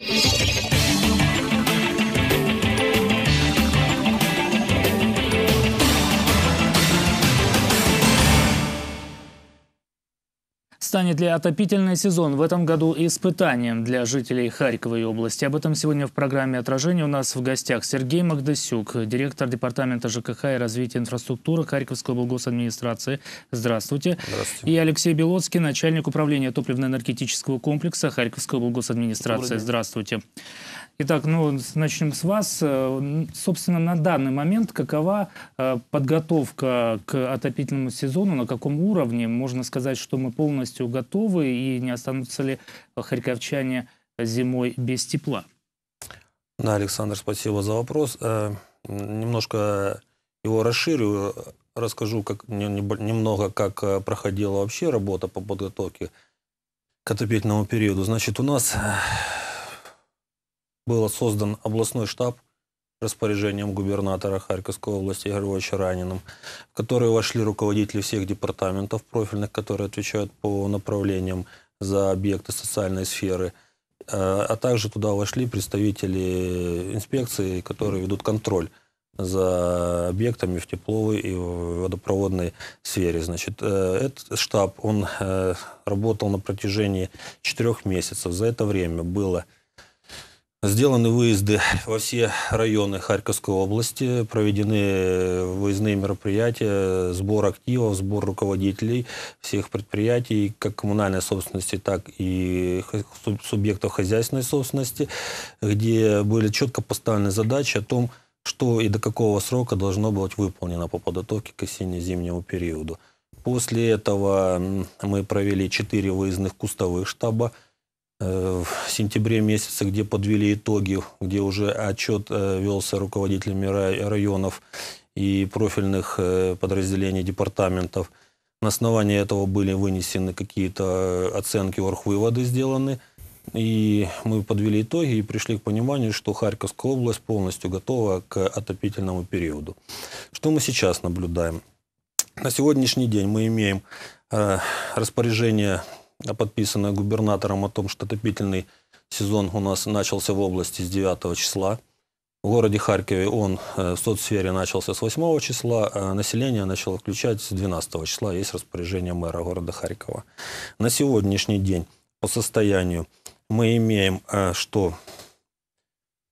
Thank you. Станет ли отопительный сезон в этом году испытанием для жителей Харькова и области? Об этом сегодня в программе «Отражение» у нас в гостях Сергей Магдасюк, директор Департамента ЖКХ и развития инфраструктуры Харьковской облгосадминистрации. Здравствуйте. Здравствуйте. И Алексей Белоцкий, начальник управления топливно-энергетического комплекса Харьковской облгосадминистрации. Здравствуйте. Итак, ну, начнем с вас. Э, собственно, на данный момент какова э, подготовка к отопительному сезону, на каком уровне? Можно сказать, что мы полностью готовы и не останутся ли харьковчане зимой без тепла? Да, Александр, спасибо за вопрос. Э, немножко его расширю, расскажу как, немного, как проходила вообще работа по подготовке к отопительному периоду. Значит, у нас был создан областной штаб распоряжением губернатора Харьковской области Игоря Ивановича Раниным, в который вошли руководители всех департаментов профильных, которые отвечают по направлениям за объекты социальной сферы, э, а также туда вошли представители инспекции, которые ведут контроль за объектами в тепловой и водопроводной сфере. Значит, э, этот штаб, он э, работал на протяжении четырех месяцев. За это время было Сделаны выезды во все районы Харьковской области, проведены выездные мероприятия, сбор активов, сбор руководителей всех предприятий, как коммунальной собственности, так и субъектов хозяйственной собственности, где были четко поставлены задачи о том, что и до какого срока должно быть выполнено по подготовке к осенне-зимнему периоду. После этого мы провели четыре выездных кустовых штаба, в сентябре месяце, где подвели итоги, где уже отчет э, велся руководителями районов и профильных э, подразделений департаментов. На основании этого были вынесены какие-то оценки, оргвыводы сделаны. И мы подвели итоги и пришли к пониманию, что Харьковская область полностью готова к отопительному периоду. Что мы сейчас наблюдаем? На сегодняшний день мы имеем распоряжение подписанное губернатором о том, что отопительный сезон у нас начался в области с 9 числа. В городе Харькове он э, в соцсфере начался с 8 числа, а население начало включать с 12 числа. Есть распоряжение мэра города Харькова. На сегодняшний день по состоянию мы имеем, э, что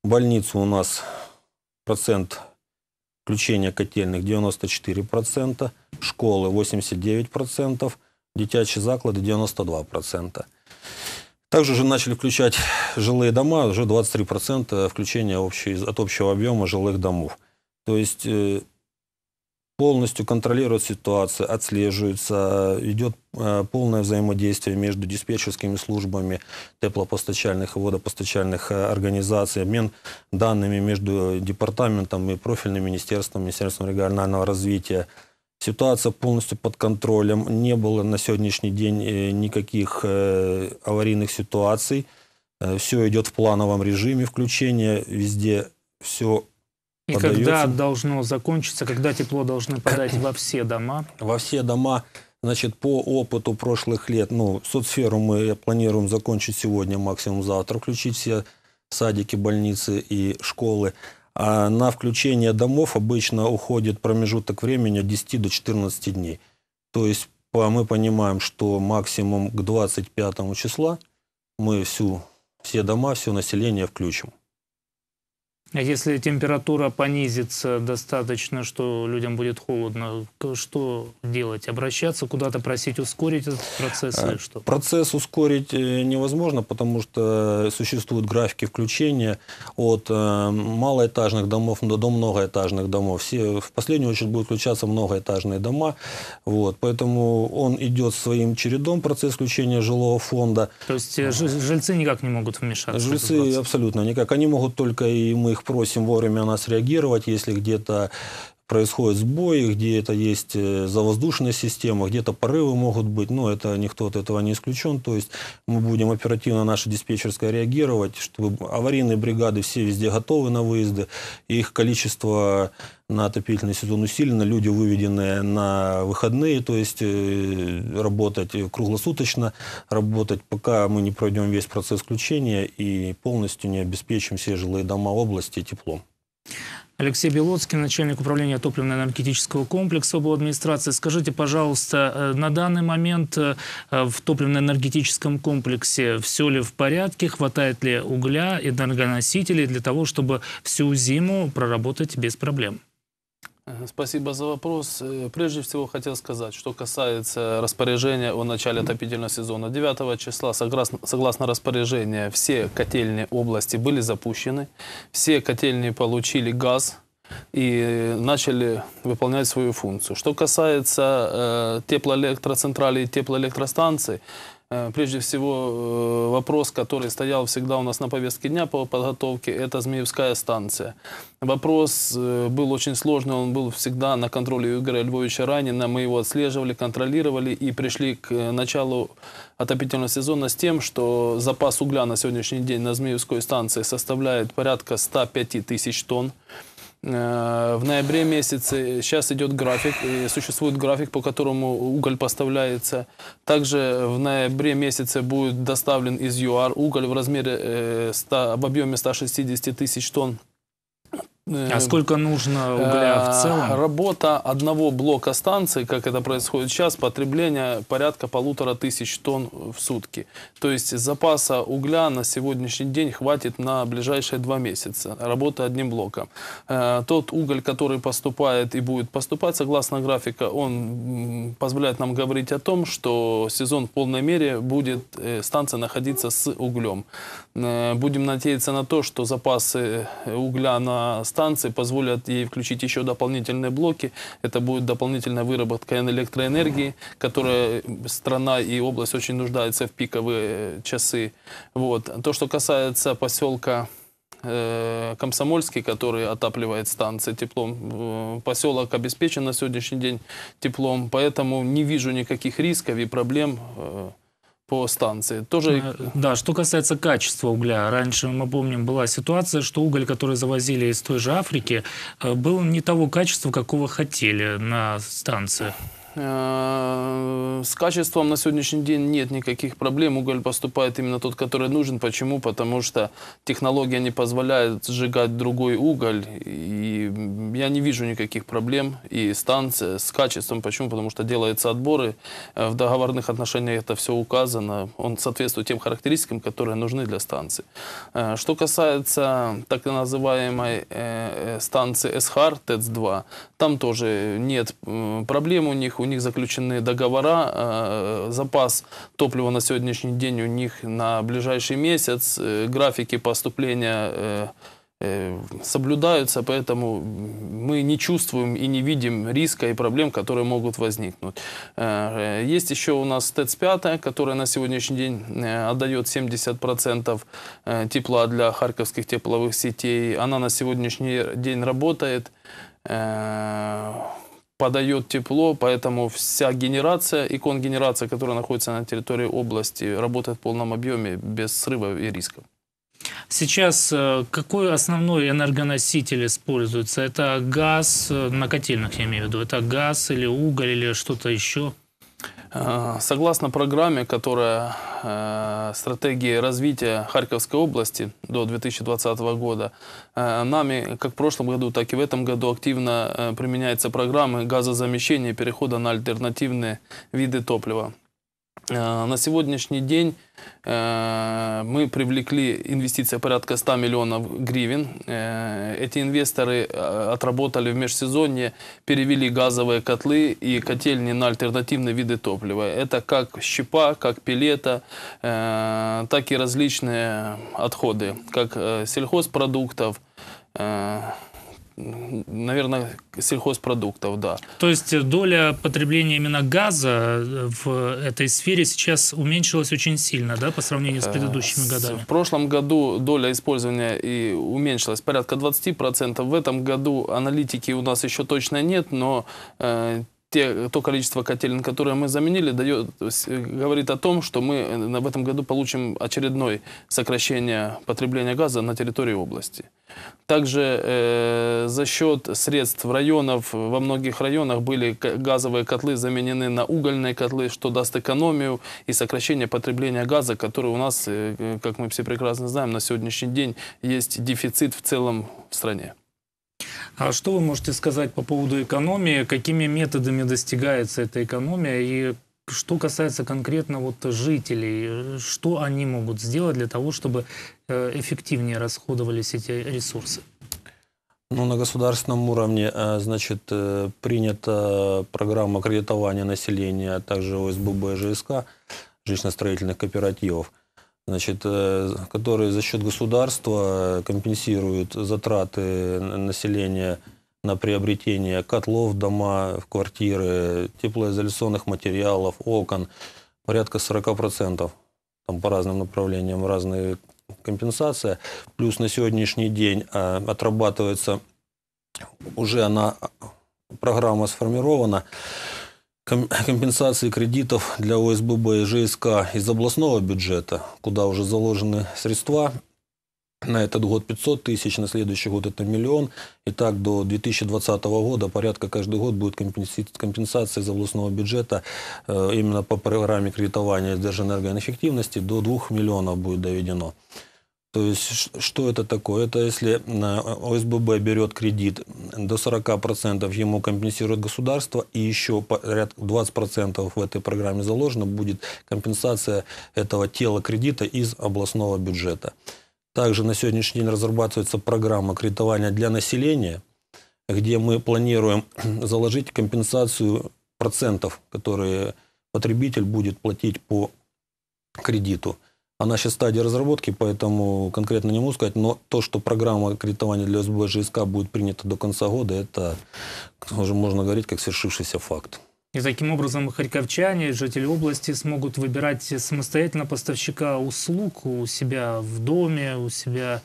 больницу у нас процент включения котельных 94%, школы 89%, Дитячі заклади 92%. Также уже начали включать жилые дома, уже 23% включения общей, от общего объема жилых домов. То есть э, полностью контролирует ситуацию, отслеживается, идет э, полное взаимодействие между диспетчерскими службами теплопостачальных и водопостачальных э, организаций, обмен данными между департаментом и профильным министерством, Министерством регионального развития, Ситуация полностью под контролем. Не было на сегодняшний день э, никаких э, аварийных ситуаций. Э, все идет в плановом режиме включения. Везде все И подается. когда должно закончиться, когда тепло должны подать во все дома? Во все дома. Значит, по опыту прошлых лет, ну, соцсферу мы планируем закончить сегодня, максимум завтра, включить все садики, больницы и школы. А на включение домов обычно уходит промежуток времени от 10 до 14 дней. То есть мы понимаем, что максимум к 25 числа мы всю, все дома, все население включим. А если температура понизится достаточно, что людям будет холодно, что делать? Обращаться куда-то, просить ускорить этот процесс или что? Процесс ускорить э, невозможно, потому что существуют графики включения от э, малоэтажных домов до многоэтажных домов. Все, в последнюю очередь будут включаться многоэтажные дома. Вот, поэтому он идет своим чередом, процесс включения жилого фонда. То есть э, жильцы никак не могут вмешаться? Жильцы абсолютно никак. Они могут только, и мы их просим вовремя нас реагировать, если где-то происходят сбои, где это есть э, завоздушная система, где-то порывы могут быть, но это никто от этого не исключен. То есть мы будем оперативно наша диспетчерская реагировать, чтобы аварийные бригады все везде готовы на выезды, их количество на отопительный сезон усилено, люди выведены на выходные, то есть э, работать круглосуточно, работать, пока мы не пройдем весь процесс включения и полностью не обеспечим все жилые дома области теплом. Алексей Белоцкий, начальник управления топливно-энергетического комплекса обл. администрации. Скажите, пожалуйста, э, на данный момент э, в топливно-энергетическом комплексе все ли в порядке? Хватает ли угля, энергоносителей для того, чтобы всю зиму проработать без проблем? Спасибо за вопрос. Э, прежде всего хотел сказать, что касается распоряжения о начале отопительного сезона. 9 числа, согласно, согласно распоряжению, все котельные области были запущены, все котельные получили газ и начали выполнять свою функцию. Что касается э, теплоэлектроцентралей и теплоэлектростанций, Э, прежде всего, э, вопрос, который стоял всегда у нас на повестке дня по подготовке, это Змеевская станция. Вопрос э, был очень сложный, он был всегда на контроле Игоря Львовича Ранина. Мы его отслеживали, контролировали и пришли к началу отопительного сезона с тем, что запас угля на сегодняшний день на Змеевской станции составляет порядка 105 тысяч тонн. Э, в ноябре месяце сейчас идет график, существует график, по которому уголь поставляется. Также в ноябре месяце будет доставлен из ЮАР уголь в размере 100, в объеме 160 тысяч тонн. А сколько нужно угля в э, целом? Работа одного блока станции, как это происходит сейчас, потребление порядка полутора тысяч тонн в сутки. То есть запаса угля на сегодняшний день хватит на ближайшие два месяца. Работа одним блоком. Э, тот уголь, который поступает и будет поступать согласно графика, он позволяет нам говорить о том, что сезон в полной мере будет э, станция находиться с углем. Будем надеяться на то, что запасы угля на станции позволят ей включить еще дополнительные блоки. Это будет дополнительная выработка электроэнергии, которая страна и область очень нуждается в пиковые часы. Вот. То, что касается поселка э, Комсомольский, который отапливает станции теплом. Э, поселок обеспечен на сегодняшний день теплом, поэтому не вижу никаких рисков и проблем э, по станции. Тоже... Э, да, что касается качества угля. Раньше, мы помним, была ситуация, что уголь, который завозили из той же Африки, э, был не того качества, какого хотели на станции. Э, с качеством на сегодняшний день нет никаких проблем. Уголь поступает именно тот, который нужен. Почему? Потому что технология не позволяет сжигать другой уголь. И я не вижу никаких проблем. И станция с качеством. Почему? Потому что делаются отборы. Э, в договорных отношениях это все указано. Он соответствует тем характеристикам, которые нужны для станции. Э, что касается так называемой станции СХАР ТЭЦ-2, там тоже нет проблем у них у них заключены договора, э, запас топлива на сегодняшний день у них на ближайший месяц, э, графики поступления э, соблюдаются, поэтому мы не чувствуем и не видим риска и проблем, которые могут возникнуть. Есть еще у нас ТЭЦ-5, которая на сегодняшний день отдает 70% тепла для харьковских тепловых сетей. Она на сегодняшний день работает подает тепло, поэтому вся генерация, икон-генерация, которая находится на территории области, работает в полном объеме без срывов и рисков. Сейчас э, какой основной энергоноситель используется? Это газ э, на котельных, я имею в виду. Это газ или уголь или что-то еще? Э, согласно программе, которая э, стратегии развития Харьковской области до 2020 года, э, нами как в прошлом году, так и в этом году активно применяются программы газозамещения и перехода на альтернативные виды топлива. Э, на сегодняшний день э, мы привлекли инвестиции порядка 100 миллионов гривен. Э, эти инвесторы отработали в межсезонье, перевели газовые котлы и котельни на альтернативные виды топлива. Это как щепа, как пилета, так и различные отходы, как сельхозпродуктов, наверное, сельхозпродуктов, да. То есть доля потребления именно газа в этой сфере сейчас уменьшилась очень сильно, да, по сравнению с Э, предыдущими годами? В прошлом году доля использования и уменьшилась порядка 20%. В этом году аналитики у нас еще точно нет, но э, те, то количество котелин, которое мы заменили, дает, э, говорит о том, что мы э, в этом году получим очередное сокращение потребления газа на территории области. Также э, за счет средств районов, во многих районах были газовые котлы заменены на угольные котлы, что даст экономию и сокращение потребления газа, который у нас, э, э, как мы все прекрасно знаем, на сегодняшний день есть дефицит в целом в стране. А что вы можете сказать по поводу экономии? Какими методами достигается эта экономия? И что касается конкретно вот жителей, что они могут сделать для того, чтобы э, эффективнее расходовались эти ресурсы? Ну, на государственном уровне, э, значит, э, принята программа кредитования населения, а также ОСББ ЖСК, жилищно-строительных кооперативов, значит, э, которые за счет государства э, компенсируют затраты населения на приобретение котлов в дома, в квартиры, теплоизоляционных материалов, окон, порядка 40%. Там по разным направлениям разные компенсация. Плюс на сегодняшний день э, отрабатывается уже она программа сформирована компенсации кредитов для ОСББ и ЖСК из областного бюджета, куда уже заложены средства. На этот год 500 тысяч, на следующий год это миллион. И так до 2020 года порядка каждый год будет компенсация из областного бюджета э, именно по программе кредитования Держэнергоэффективности до 2 миллионов будет доведено. То есть что это такое? Это если э, ОСББ берет кредит, до 40% ему компенсирует государство, и еще порядка 20% в этой программе заложено будет компенсация этого тела кредита из областного бюджета. Также на сегодняшний день разрабатывается программа кредитования для населения, где мы планируем заложить компенсацию процентов, которые потребитель будет платить по кредиту. Она сейчас в стадии разработки, поэтому конкретно не могу сказать, но то, что программа кредитования для СБ ЖСК будет принята до конца года, это уже можно говорить как свершившийся факт. И таким образом харьковчане, жители области смогут выбирать самостоятельно поставщика услуг у себя в доме, у себя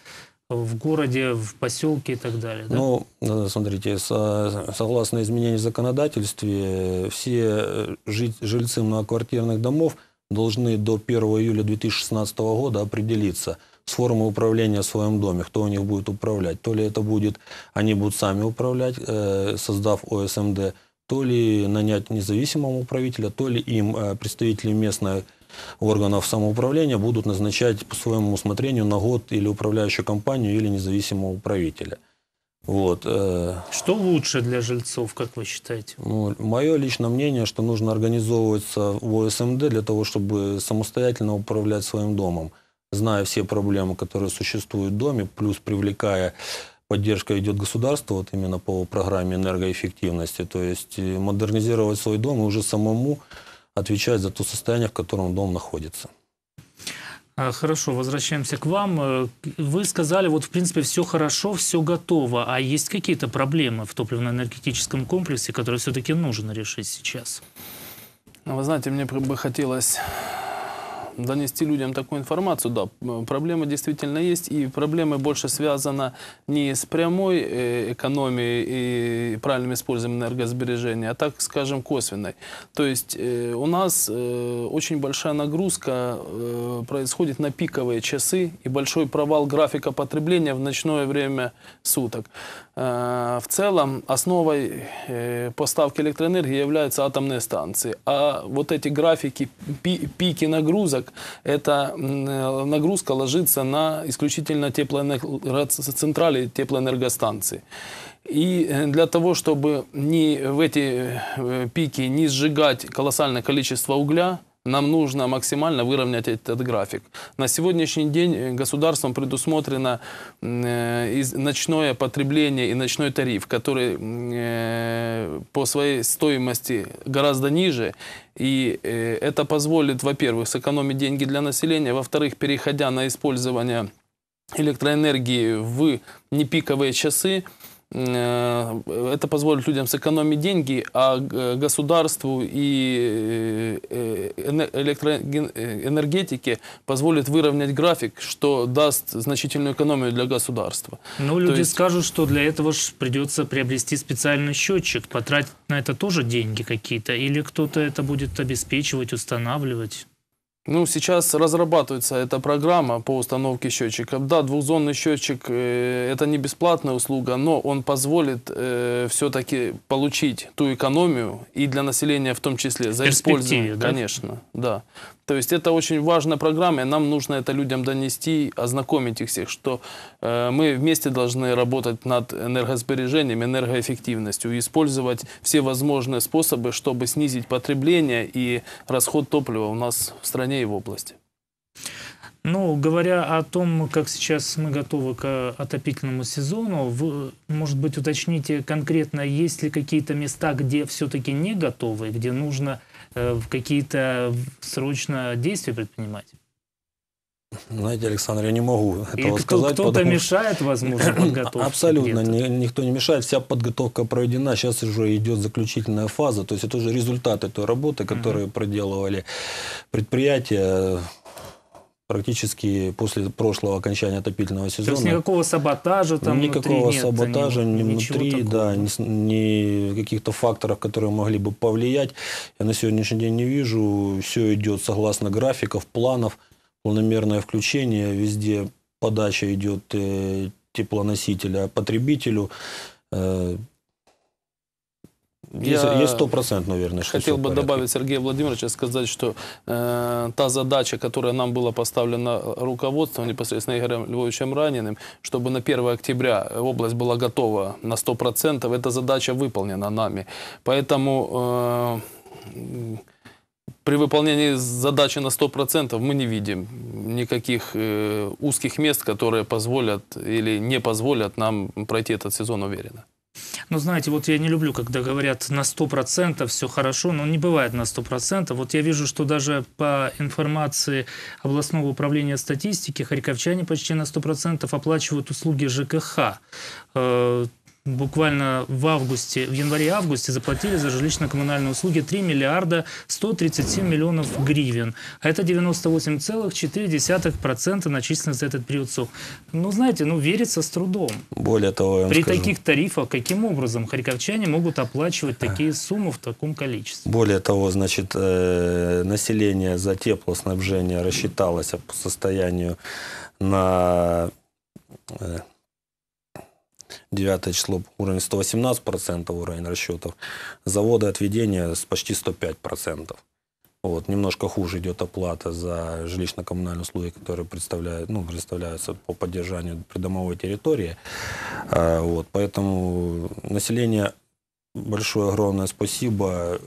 в городе, в поселке и так далее. да? Ну, э, смотрите, со- согласно изменению в законодательстве, э, все э, жи- жильцы многоквартирных домов должны до 1 июля 2016 года определиться с формой управления в своем доме, кто у них будет управлять. То ли это будет, они будут сами управлять, э, создав ОСМД, то ли нанять независимого управителя, то ли им э, представители местных органов самоуправления будут назначать по своему усмотрению на год или управляющую компанию, или независимого управителя. Вот. э, Что лучше для жильцов, как вы считаете? ну, мое личное мнение, что нужно организовываться в ОСМД для того, чтобы самостоятельно управлять своим домом, зная все проблемы, которые существуют в доме, плюс привлекая поддержка идет государство вот именно по программе энергоэффективности, то есть э, модернизировать свой дом и уже самому отвечать за то состояние, в котором дом находится. А, Хорошо, возвращаемся к вам. Э, Вы сказали, вот в принципе все хорошо, все готово. А есть какие-то проблемы в топливно-энергетическом комплексе, которые все-таки нужно решить сейчас? Ну, Вы знаете, мне бы хотелось донести людям такую информацию. Да, м, проблемы действительно есть, и проблемы больше связаны не с прямой э, экономией и правильным использованием энергосбережения, а так, скажем, косвенной. То есть э, у нас э, очень большая нагрузка происходит на пиковые часы и большой провал графика потребления в ночное время суток. Э, В целом основой э, поставки электроэнергии являются атомные станции. А вот эти графики, пи- пики нагрузок, эта э, нагрузка ложится на исключительно теплоэнергоцентрали, теплоэнергостанции. И для того, чтобы не в эти пики не сжигать колоссальное количество угля, нам нужно максимально выровнять этот график. На сегодняшний день э, государством предусмотрено э, ночное потребление и ночной тариф, который э, по своей стоимости гораздо ниже. И это позволит, во-первых, сэкономить деньги для населения, во-вторых, переходя на использование электроэнергии в непиковые часы, это позволит людям сэкономить деньги, а г- государству и э, эне- электроген- э, энергетике позволит выровнять график, что даст значительную экономию для государства. Но люди есть- скажут, что для этого ж придется приобрести специальный счетчик, потратить на это тоже деньги какие-то, или кто-то это будет обеспечивать, устанавливать. Ну, сейчас разрабатывается эта программа по установке счетчиков. Да, двухзонный счетчик э, это не бесплатная услуга, но он позволит все-таки получить ту экономию и для населения в том числе за использование. да? Конечно, да. То есть это очень важная программа, и нам нужно это людям донести, ознакомить их всех, что э, мы вместе должны работать над энергосбережением, энергоэффективностью, использовать все возможные способы, чтобы снизить потребление и расход топлива у нас в стране и в области. Ну, говоря о том, как сейчас мы готовы к отопительному сезону, вы, может быть, уточните конкретно, есть ли какие-то места, где все-таки не готовы, где нужно э, какие-то срочно действия предпринимать? Знаете, Александр, я не могу И этого кто, сказать. кто-то потому мешает, возможно, подготовке? Абсолютно ни- никто не мешает. Вся подготовка пройдена. Сейчас уже идет заключительная фаза. То есть это уже результаты той работы, которые проделывали предприятия практически после прошлого окончания отопительного То есть сезона. никакого саботажа там Никакого внутри нет, саботажа ни ничего внутри, такого. да, ни, ни каких-то факторов, которые могли бы повлиять. Я на сегодняшний день не вижу. Все идет согласно графиков, планов, планомерное включение. Везде подача идет э, теплоносителя потребителю. Есть, Я есть стопроцентная уверенность, что Хотел бы добавить Сергея Владимировича, сказать, что э, та задача, которая нам была поставлена руководством непосредственно Игорем Львовичем Раниным, чтобы на 1 октября область была готова на 100%, эта задача выполнена нами. Поэтому э, при выполнении задачи на 100% мы не видим никаких э, узких мест, которые позволят или не позволят нам пройти этот сезон уверенно. Ну, знаете, вот я не люблю, когда говорят на 100% все хорошо, но не бывает на 100%. Вот я вижу, что даже по информации областного управления статистики, харьковчане почти на 100% оплачивают услуги ЖКХ. Буквально в августе, в январе-августе заплатили за жилищно-коммунальные услуги 3 миллиарда 137 миллионов гривен. А это 98,4% начисленных за этот период срок. Ну, знаете, ну, верится с трудом. Более того, я вам При скажу. таких тарифах каким образом харьковчане могут оплачивать такие суммы в таком количестве? Более того, значит, э, население за теплоснабжение рассчиталось по состоянию на э, 9 число уровень 118% уровень расчетов. Заводы отведения с почти 105%. Вот, немножко хуже идет оплата за жилищно-коммунальные услуги, которые представляют, ну, представляются по поддержанию придомовой территории. А, вот, поэтому население большое огромное спасибо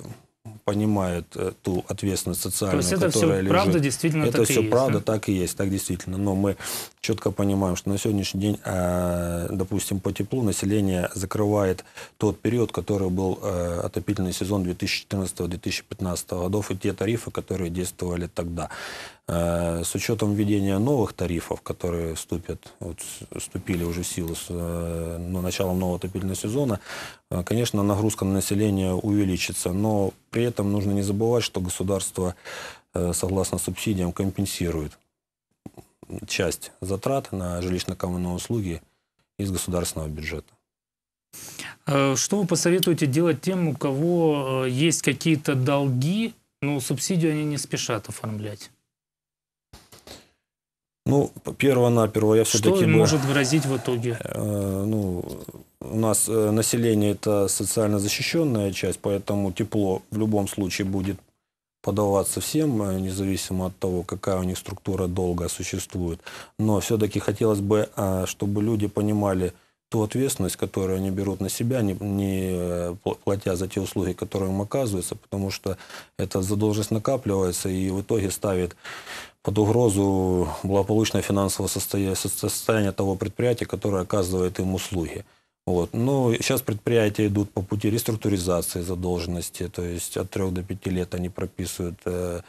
понимает э, ту ответственность То социальную, есть это которая все лежит. правда действительно Это так все и есть, правда, да? так и есть, так действительно. Но мы четко понимаем, что на сегодняшний день, э, допустим, по теплу население закрывает тот период, который был э, отопительный сезон 2014-2015 годов и те тарифы, которые действовали тогда. Э, С учетом введения новых тарифов, которые вступят, вот, вступили уже в силу с э, ну, началом нового отопительного сезона, э, конечно, нагрузка на население увеличится, но при этом нужно не забывать, что государство, согласно субсидиям, компенсирует часть затрат на жилищно-коммунальные услуги из государственного бюджета. Что вы посоветуете делать тем, у кого есть какие-то долги, но субсидию они не спешат оформлять? Ну, перво-наперво я Что все-таки им бы... может грозить в итоге? Э, ну, у нас э, население это социально защищенная часть, поэтому тепло в любом случае будет подаваться всем, э, независимо от того, какая у них структура долга существует. Но все-таки хотелось бы, э, чтобы люди понимали ту ответственность, которую они берут на себя, не, не э, пл- платя за те услуги, которые им оказываются, потому что эта задолженность накапливается и в итоге ставит под угрозу благополучное финансовое состояние, состояние того предприятия, которое оказывает им услуги. Вот. Но сейчас предприятия идут по пути реструктуризации задолженности, то есть от трех до пяти лет они прописывают э,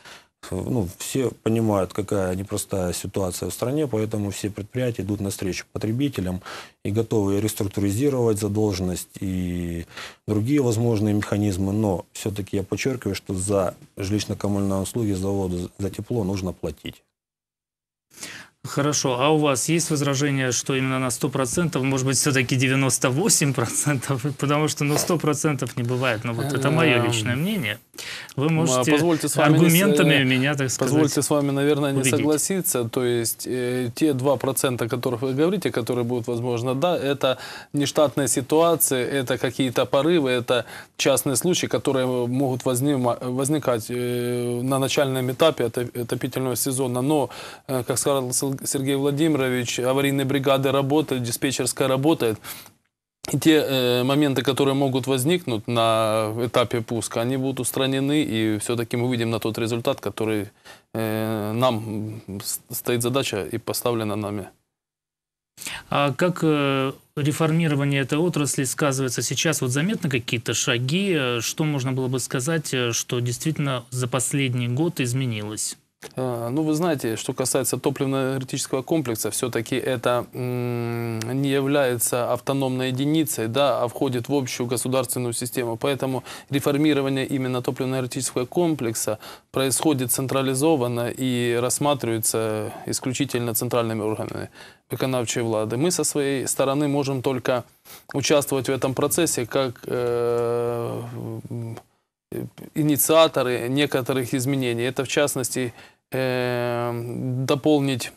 ну, все понимают, какая непростая ситуация в стране, поэтому все предприятия идут навстречу потребителям и готовы реструктуризировать задолженность и другие возможные механизмы. Но все-таки я подчеркиваю, что за жилищно-коммунальные услуги, за воду, за тепло нужно платить. Хорошо, а у вас есть возражение, что именно на 100%, может быть, все-таки 98%, потому что ну 100% не бывает, но вот это мое Эм, личное мнение. Вы Ну, а можете позвольте с вами не аргументами э, меня, так сказать, Позвольте с вами, наверное, не убедить. согласиться. То есть э, те 2%, о которых вы говорите, которые будут возможно, да, это нештатная ситуация, это какие-то порывы, это частные случаи, которые могут вознима- возникать э, на начальном этапе отоп- отопительного сезона. Но, э, как сказал Сергей Владимирович, аварийные бригады работают, диспетчерская работает. И те э, моменты, которые могут возникнуть на этапе пуска, они будут устранены, и все-таки мы выйдем на тот результат, который э, нам стоит задача и поставлена нами. А как э, реформирование этой отрасли сказывается сейчас? Вот заметны какие-то шаги? Э, Что можно было бы сказать, э, что действительно за последний год изменилось? Э, Ну, вы знаете, что касается топливно-энергетического комплекса, все-таки это не является автономной единицей, да, а входит в общую государственную систему. Поэтому реформирование именно топливно-энергетического комплекса происходит централизованно и рассматривается исключительно центральными органами виконавчей влады. Мы со своей стороны можем только участвовать в этом процессе как э, инициаторы некоторых изменений. Это, в частности, э, дополнить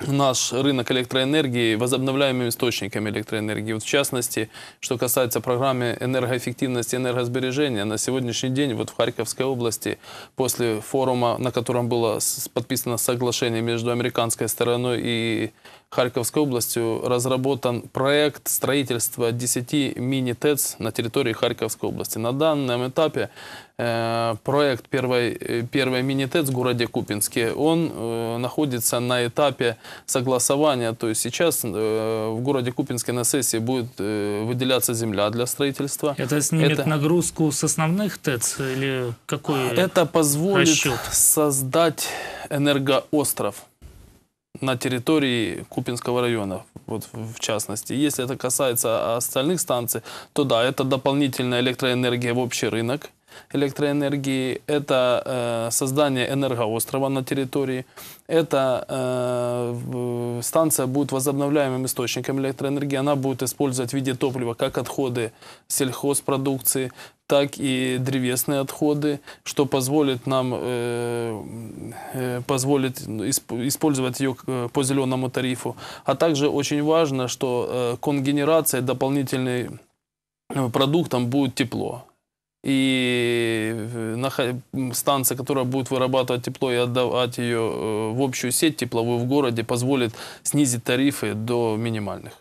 наш рынок электроэнергии возобновляемыми источниками электроэнергии. Вот в частности, что касается программы энергоэффективности и энергосбережения, на сегодняшний день вот в Харьковской области после форума, на котором было подписано соглашение между американской стороной и Харьковской областью, разработан проект строительства 10 мини-ТЭЦ на территории Харьковской области. На данном этапе проект первой, э, первой мини-ТЭЦ в городе Купинске, он э, находится на этапе согласования. То есть сейчас э, в городе Купинске на сессии будет э, выделяться земля для строительства. Это снимет Это- нагрузку с основных ТЭЦ или какой? Это позволит расчет? создать энергоостров на территории Купинского района, вот в частности. Если это касается остальных станций, то да, это дополнительная электроэнергия в общий рынок электроэнергии, это э, создание энергоострова на территории, это э, станция будет возобновляемым источником электроэнергии, она будет использовать в виде топлива как отходы сельхозпродукции, так и древесные отходы, что позволит нам э, э, позволит исп- использовать ее к- по зеленому тарифу. А также очень важно, что э, конгенерация дополнительный э, продуктом будет тепло. И э, станция, которая будет вырабатывать тепло и отдавать ее э, в общую сеть тепловую в городе, позволит снизить тарифы до минимальных.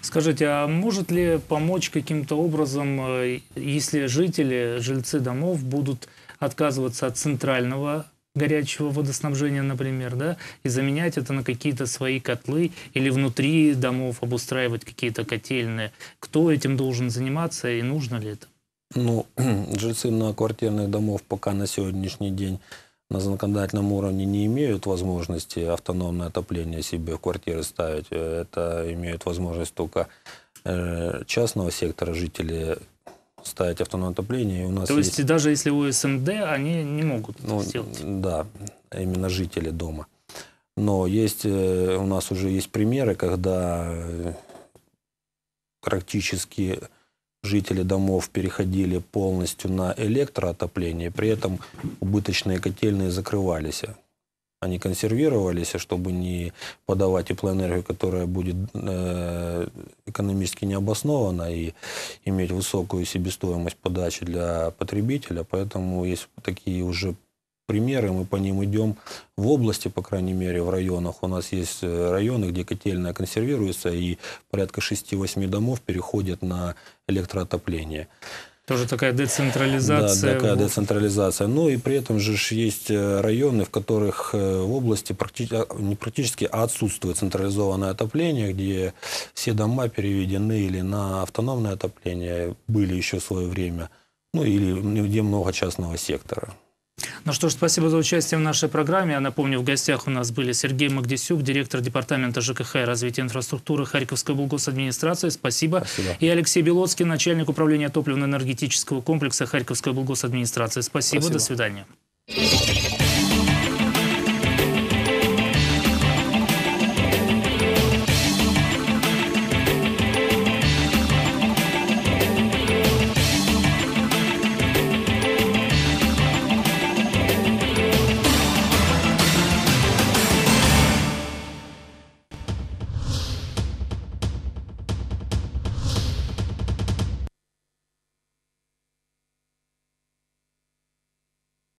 Скажите, а может ли помочь каким-то образом, э, если жители, жильцы домов будут отказываться от центрального горячего водоснабжения, например, да, и заменять это на какие-то свои котлы или внутри домов обустраивать какие-то котельные? Кто этим должен заниматься и нужно ли это? Ну, жильцы многоквартирных домов пока на сегодняшний день на законодательном уровне не имеют возможности автономное отопление себе в квартиры ставить. Э, Это имеют возможность только э, частного сектора жители ставить автономное отопление. И у нас То есть даже если у СМД, они не могут это ну, сделать? да, именно жители дома. Но есть, э, у нас уже есть примеры, когда практически жители домов переходили полностью на электроотопление, при этом убыточные котельные закрывались. Они консервировались, чтобы не подавать теплоэнергию, которая будет э, экономически необоснована и иметь высокую себестоимость подачи для потребителя. Поэтому есть такие уже примеры, мы по ним идем в области, по крайней мере, в районах. У нас есть э, районы, где котельная консервируется, и порядка 6-8 домов переходят на электроотопление. Тоже такая децентрализация. Да, такая в- децентрализация. Ну и при этом же есть э, районы, в которых э, в области практи- а, не практически, а отсутствует централизованное отопление, где все дома переведены или на автономное отопление, были еще в свое время, ну или где много частного сектора. Ну что ж, спасибо за участие в нашей программе. Я напомню, в гостях у нас были Сергей Магдисюк, директор департамента ЖКХ и развития инфраструктуры Харьковской облгосадминистрации. Спасибо. Спасибо. И Алексей Белоцкий, начальник управления топливно-энергетического комплекса Харьковской облгосадминистрации. Спасибо. Спасибо. До свидания.